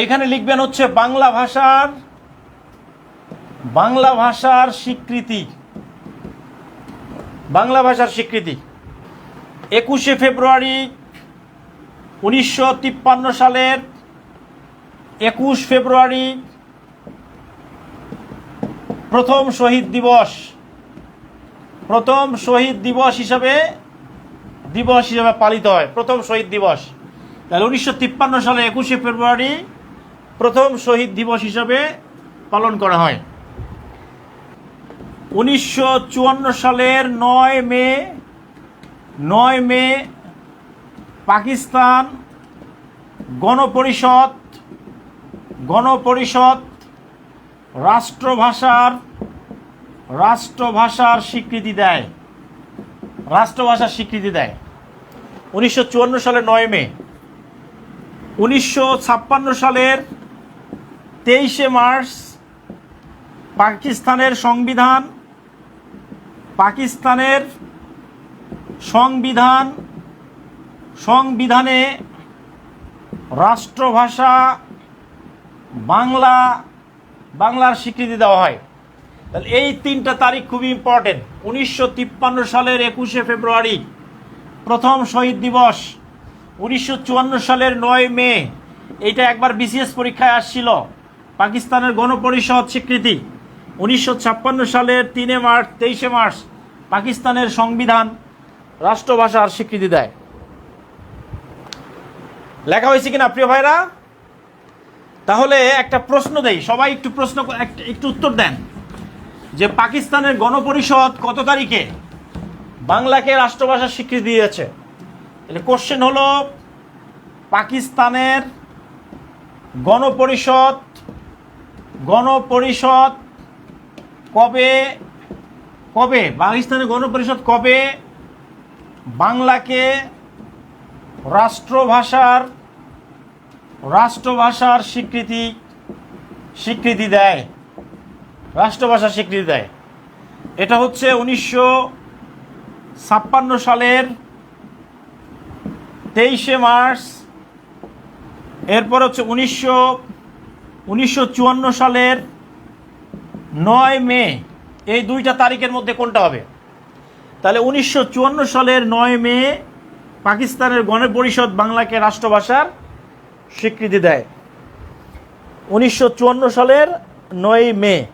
এইখানে লিখবেন হচ্ছে বাংলা ভাষার বাংলা ভাষার স্বীকৃতি। বাংলা ভাষার স্বীকৃতি। একুশে ফেব্রুয়ারি উনিশশো তিপ্পান্ন সালের একুশ ফেব্রুয়ারি প্রথম শহীদ দিবস। প্রথম শহীদ দিবস হিসাবে দিবস হিসাবে পালিত হয়, প্রথম শহীদ দিবস। তাহলে উনিশশো তিপ্পান্ন সালে একুশে ফেব্রুয়ারি প্রথম শহীদ দিবস হিসাবে পালন করা হয়। উনিশশো চুয়ান্ন সালের নয় মে নয় মে পাকিস্তান গণপরিষদ গণপরিষদ রাষ্ট্রভাষার রাষ্ট্রভাষার স্বীকৃতি দেয়। রাষ্ট্রভাষার স্বীকৃতি দেয়। উনিশশো চুয়ান্ন সালের নয় মে, উনিশশো ছাপ্পান্ন সালের তেইশে মার্চ, পাকিস্তানের সংবিধান পাকিস্তানের সংবিধান, সংবিধানে রাষ্ট্রভাষা বাংলা, বাংলার স্বীকৃতি দেওয়া হয়। তাহলে এই তিনটা তারিখ খুবই ইম্পর্টেন্ট উনিশশো তিপ্পান্ন সালের একুশে ফেব্রুয়ারি, প্রথম শহীদ দিবস। উনিশশো চুয়ান্ন সালের নয় মে, এইটা একবার বিসিএস পরীক্ষায় আসছিল। পাকিস্তানের গণপরিষদ স্বীকৃতি। উনিশশো ছাপ্পান্ন সালের তিনে মার্চ, তেইশে মার্চ পাকিস্তানের সংবিধান রাষ্ট্রভাষার স্বীকৃতি দেয়। লেখা হয়েছে কিনা, প্রিয় ভাইরা? তাহলে একটা প্রশ্ন দেই। সবাই একটু প্রশ্ন এক- একটু উত্তর দেন। যে পাকিস্তানের গণপরিষদ কত তারিখে? বাংলাকে রাষ্ট্রভাষার স্বীকৃতি দিয়েছে। তাহলে কোশ্চেন হলো, পাকিস্তানের গণপরিষদ গণপরিষদ কবে কবে? পাকিস্তানের গণপরিষদ কবে? বাংলাকে রাষ্ট্রভাষার রাষ্ট্রভাষার স্বীকৃতি স্বীকৃতি দেয়। রাষ্ট্রভাষার স্বীকৃতি দেয়। এটা হচ্ছে উনিশশো ছাপ্পান্ন সালের তেইশে মার্চ। এরপর হচ্ছে উনিশশো উনিশশো চুয়ান্ন সালের নয় মে, এই দুইটা তারিখের মধ্যে কোনটা হবে? তাহলে উনিশশো চুয়ান্ন সালের নয় মে পাকিস্তানের গণপরিষদ বাংলাকে রাষ্ট্রভাষার স্বীকৃতি দেয়। উনিশশো চুয়ান্ন সালের নয় মে